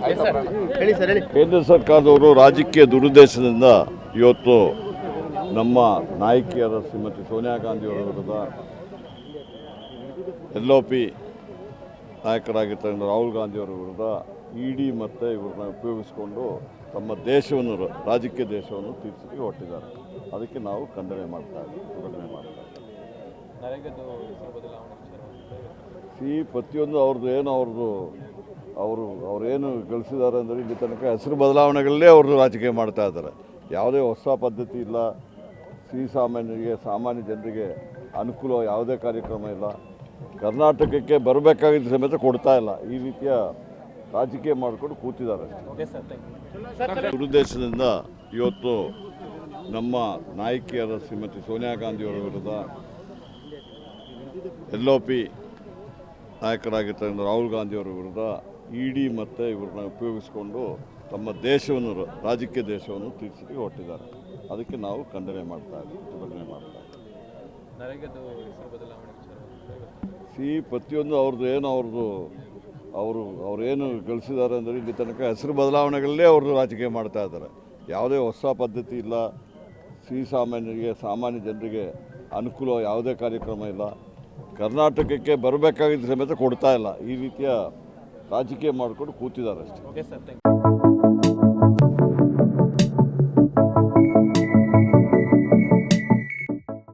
ಹೇಳಿ ಸರ್ ಹೇಳಿ. ಕೇಂದ್ರ ಸರ್ಕಾರದವರು ರಾಜಕೀಯ ದುರುದ್ದೇಶದಿಂದ ಇವತ್ತು ನಮ್ಮ ನಾಯಕಿಯರ ಶ್ರೀಮತಿ ಸೋನಿಯಾ ಗಾಂಧಿಯವರ ವಿರುದ್ಧ ಎಲ್ ಒ ಪಿ ನಾಯಕರಾಗಿರ್ತಕ್ಕಂಥ ರಾಹುಲ್ ಗಾಂಧಿಯವರ ವಿರುದ್ಧ ಇ ಡಿ ಮತ್ತು ಇವ್ರನ್ನ ಉಪಯೋಗಿಸ್ಕೊಂಡು ತಮ್ಮ ದೇಶವನ್ನು ರ- ರಾಜಕೀಯ ದೇಶವನ್ನು ತೀರ್ಸಲಿಕ್ಕೆ ಹೊಟ್ಟಿದ್ದಾರೆ ಅದಕ್ಕೆ ನಾವು ಖಂಡನೆ ಮಾಡ್ತಾ ಇದ್ದೀವಿ ಪ್ರತಿಭಟನೆ ಮಾಡ್ತಾ ಇದ್ದೀವಿ. ಸಿ ಪ್ರತಿಯೊಂದು ಅವ್ರದ್ದು ಏನು ಅವ್ರದ್ದು ಅವರು ಅವರೇನು ಗಳಿಸಿದ್ದಾರೆ ಅಂದರೆ ಇಲ್ಲಿ ತನಕ ಹೆಸರು ಬದಲಾವಣೆಗಳಲ್ಲೇ ಅವರು ರಾಜಕೀಯ ಮಾಡ್ತಾ ಇದ್ದಾರೆ. ಯಾವುದೇ ಹೊಸ ಪದ್ಧತಿ ಇಲ್ಲ. ಸಿ ಸಾಮಾನ್ಯರಿಗೆ ಸಾಮಾನ್ಯ ಜನರಿಗೆ ಅನುಕೂಲ ಯಾವುದೇ ಕಾರ್ಯಕ್ರಮ ಇಲ್ಲ. ಕರ್ನಾಟಕಕ್ಕೆ ಬರಬೇಕಾಗಿದ್ದ ಸಮೇತ ಕೊಡ್ತಾ ಇಲ್ಲ. ಈ ರೀತಿಯ ರಾಜಕೀಯ ಮಾಡಿಕೊಂಡು ಕೂತಿದ್ದಾರೆ ಓಕೆ ಸರ್ ಥ್ಯಾಂಕ್ ಯು ದುರುದ್ದೇಶದಿಂದ ಇವತ್ತು ನಮ್ಮ ನಾಯಕಿಯರ ಶ್ರೀಮತಿ ಸೋನಿಯಾ ಗಾಂಧಿಯವರ ವಿರುದ್ಧ ಎಲ್ ಒ ಪಿ ನಾಯಕರಾಗಿರ್ತಕ್ಕಂಥ ರಾಹುಲ್ ಗಾಂಧಿಯವರ ವಿರುದ್ಧ ಇ ಡಿ ಮತ್ತು ಇವ್ರನ್ನ ಉಪಯೋಗಿಸ್ಕೊಂಡು ತಮ್ಮ ದೇಶವನ್ನು ರಾಜಕೀಯ ದೇಶವನ್ನು ತೀರ್ಸಲಿಕ್ಕೆ ಹೊಟ್ಟಿದ್ದಾರೆ ಅದಕ್ಕೆ ನಾವು ಖಂಡನೆ ಮಾಡ್ತಾ ಇದ್ದೀವಿ ಪ್ರತಿಭಟನೆ ಮಾಡ್ತಾ ಇದ್ದೀವಿ. ಸಿ ಪ್ರತಿಯೊಂದು ಅವ್ರದ್ದು ಏನು ಅವ್ರದ್ದು ಅವರು ಅವರೇನು ಗಳಿಸಿದ್ದಾರೆ ಅಂದರೆ ಇಲ್ಲಿ ತನಕ ಹೆಸರು ಬದಲಾವಣೆಗಳಲ್ಲೇ ಅವರು ರಾಜಕೀಯ ಮಾಡ್ತಾ ಇದ್ದಾರೆ. ಯಾವುದೇ ಹೊಸ ಪದ್ಧತಿ ಇಲ್ಲ. ಸಿ ಸಾಮಾನ್ಯರಿಗೆ ಸಾಮಾನ್ಯ ಜನರಿಗೆ ಅನುಕೂಲ ಯಾವುದೇ ಕಾರ್ಯಕ್ರಮ ಇಲ್ಲ. ಕರ್ನಾಟಕಕ್ಕೆ ಬರಬೇಕಾಗಿದ್ದ ಸಮೇತ ಕೊಡ್ತಾ ಇಲ್ಲ. ಈ ರೀತಿಯ ರಾಜಕೀಯ ಮಾಡಿಕೊಂಡು ಕೂತಿದ್ದಾರೆ ಅಷ್ಟೇ.